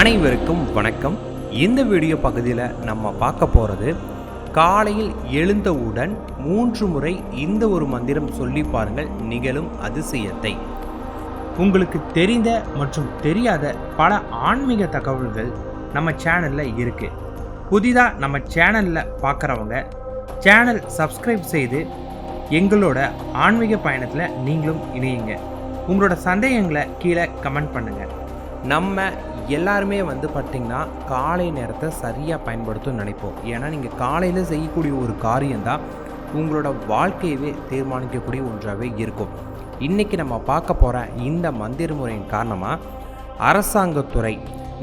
அனைவருக்கும் வணக்கம். இந்த வீடியோ பகுதியில் நம்ம பார்க்க போகிறது காலையில் எழுந்தவுடன் மூன்று முறை இந்த ஒரு மந்திரம் சொல்லி பாருங்கள் நிகழும் அதிசயத்தை. உங்களுக்கு தெரிந்த மற்றும் தெரியாத பல ஆன்மீக தகவல்கள் நம்ம சேனலில் இருக்குது புதிதாக நம்ம சேனலில் பார்க்குறவங்க சேனல் சப்ஸ்கிரைப் செய்து எங்களோட ஆன்மீக பயணத்தில் நீங்களும் இணையுங்க. உங்களோட சந்தேகங்களை கீழே கமெண்ட் பண்ணுங்கள் நம்ம எல்லாருமே வந்து பார்த்திங்கன்னா காலை நேரத்தை சரியாக பயன்படுத்தும் நினைப்போம். ஏன்னா நீங்கள் காலையில் செய்யக்கூடிய ஒரு காரியம்தான் உங்களோட வாழ்க்கையவே தீர்மானிக்கக்கூடிய ஒன்றாகவே இருக்கும். இன்றைக்கி நம்ம பார்க்க போகிற இந்த மந்திர முறையின் காரணமாக அரசாங்கத்துறை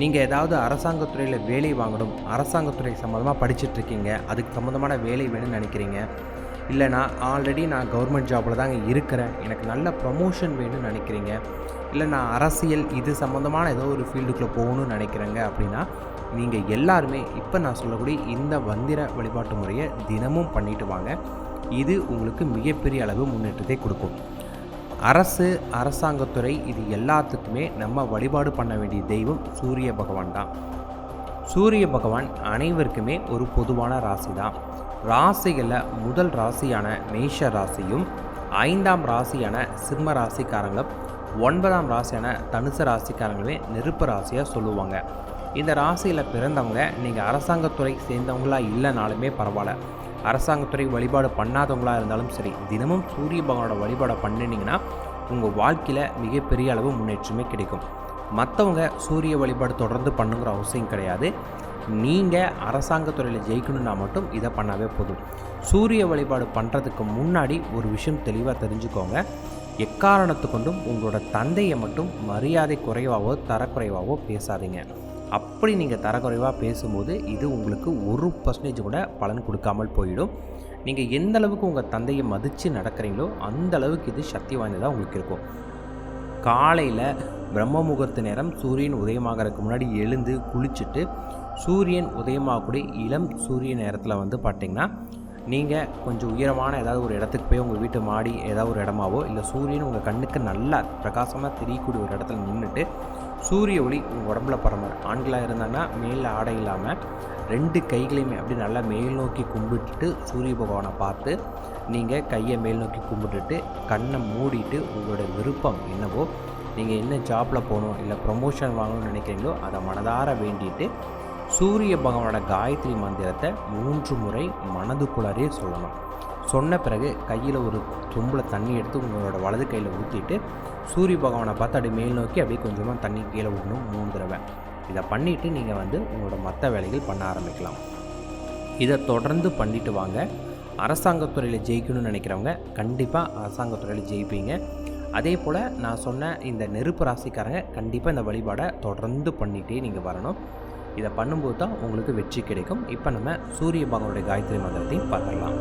நீங்கள் ஏதாவது அரசாங்கத்துறையில் வேலை வாங்கணும் அரசாங்கத்துறை சம்மந்தமாக படிச்சுட்ருக்கீங்க அதுக்கு சம்மந்தமான வேலை வேணும்னு நினைக்கிறீங்க. இல்லைனா ஆல்ரெடி நான் கவர்மெண்ட் ஜாபில் தாங்க இருக்கிறேன் எனக்கு நல்ல ப்ரமோஷன் வேணும்னு நினைக்கிறீங்க. இல்லை நான் அரசியல் இது சம்மந்தமான ஏதோ ஒரு ஃபீல்டுக்குள்ளே போகணும்னு நினைக்கிறேங்க அப்படின்னா நீங்கள் எல்லாருமே இப்போ நான் சொல்லக்கூடிய இந்த வந்திர வழிபாட்டு முறையை தினமும் பண்ணிட்டு வாங்க. இது உங்களுக்கு மிகப்பெரிய அளவு முன்னேற்றத்தை கொடுக்கும். அரசு அரசாங்கத்துறை இது எல்லாத்துக்குமே நம்ம வழிபாடு பண்ண வேண்டிய தெய்வம் சூரிய பகவான் தான். சூரிய பகவான் அனைவருக்குமே ஒரு பொதுவான ராசி தான். ராசிகளில் முதல் ராசியான மேஷ ராசியும் ஐந்தாம் ராசியான சிம்ம ராசிக்காரங்க ஒன்பதாம் ராசியான தனுசு ராசிக்காரங்களே நெருப்பு ராசியாக சொல்லுவாங்க. இந்த ராசியில் பிறந்தவங்க நீங்கள் அரசாங்கத்துறை சேர்ந்தவங்களா இல்லைனாலுமே பரவாயில்ல. அரசாங்கத்துறை வழிபாடு பண்ணாதவங்களா இருந்தாலும் சரி தினமும் சூரிய பகவானோட வழிபாடை பண்ணினீங்கன்னா உங்கள் வாழ்க்கையில் மிகப்பெரிய அளவு முன்னேற்றமே கிடைக்கும். மற்றவங்க சூரிய வழிபாடு தொடர்ந்து பண்ணுங்கிற அவசியம் கிடையாது. நீங்கள் அரசாங்கத்துறையில் ஜெயிக்கணும்னா மட்டும் இதை பண்ணாவே போதும். சூரிய வழிபாடு பண்ணுறதுக்கு முன்னாடி ஒரு விஷயம் தெளிவாக தெரிஞ்சுக்கோங்க. எக்காரணத்து கொண்டும் உங்களோட தந்தையை மட்டும் மரியாதை குறைவாகவோ தரக்குறைவாகவோ பேசாதீங்க. அப்படி நீங்கள் தரக்குறைவாக பேசும்போது இது உங்களுக்கு ஒரு பர்சன்டேஜ் கூட பலன் கொடுக்காமல் போயிடும். நீங்கள் எந்த அளவுக்கு உங்கள் தந்தையை மதித்து நடக்கிறீங்களோ அந்த அளவுக்கு இது சக்தி வாய்ந்ததாக உங்களுக்கு இருக்கும். காலையில் பிரம்ம முகூர்த்த நேரம் சூரியன் உதயமாகிறதுக்கு முன்னாடி எழுந்து குளிச்சுட்டு சூரியன் உதயமாகக்கூடிய இளம் சூரிய நேரத்தில் வந்து பார்த்திங்கன்னா நீங்கள் கொஞ்சம் உயரமான ஏதாவது ஒரு இடத்துக்கு போய் உங்கள் வீட்டு மாடி ஏதாவது ஒரு இடமாவோ இல்லை சூரியன் உங்கள் கண்ணுக்கு நல்லா பிரகாசமாக தெரியக்கூடிய ஒரு இடத்துல நின்றுட்டு சூரிய ஒளி உங்கள் உடம்புல பரமாறு ஆண்களாக இருந்தாங்கன்னா மேலே ஆடை இல்லாமல் ரெண்டு கைகளையுமே அப்படி நல்லா மேல் நோக்கி கும்பிட்டுட்டு சூரிய பகவானை பார்த்து நீங்கள் கையை மேல் நோக்கி கும்பிட்டுட்டு கண்ணை மூடிட்டு உங்களோட விருப்பம் என்னவோ நீங்கள் என்ன ஜாப்பில் போகணும் இல்லை ப்ரொமோஷன் வாங்கணும்னு நினைக்கிறீங்களோ அதை மனதார வேண்டிட்டு சூரிய பகவானோட காயத்ரி மந்திரத்தை மூன்று முறை மனதுக்குள்ளாரே சொல்லணும். சொன்ன பிறகு கையில் ஒரு தும்பில் தண்ணி எடுத்து உங்களோட வலது கையில் ஊற்றிட்டு சூரிய பகவானை பார்த்து அப்படியே மேல் நோக்கி அப்படியே கொஞ்சமாக தண்ணி கீழே விடணும் மூணு தடவை. இதை பண்ணிவிட்டு நீங்கள் வந்து உங்களோட மற்ற வேலைகள் பண்ண ஆரம்பிக்கலாம். இதை தொடர்ந்து பண்ணிட்டு வாங்க. அரசாங்கத்துறையில் ஜெயிக்கணும்னு நினைக்கிறவங்க கண்டிப்பாக அரசாங்கத்துறையில் ஜெயிப்பீங்க. அதே போல் நான் சொன்ன இந்த நெருப்பு ராசிக்காரங்க கண்டிப்பாக இந்த வழிபாடை தொடர்ந்து பண்ணிகிட்டே நீங்கள் வரணும். இதை பண்ணும்போது தான் உங்களுக்கு வெற்றி கிடைக்கும். இப்போ நம்ம சூரிய பகவானுடைய காயத்ரி மந்திரத்தையும் பார்க்கலாம்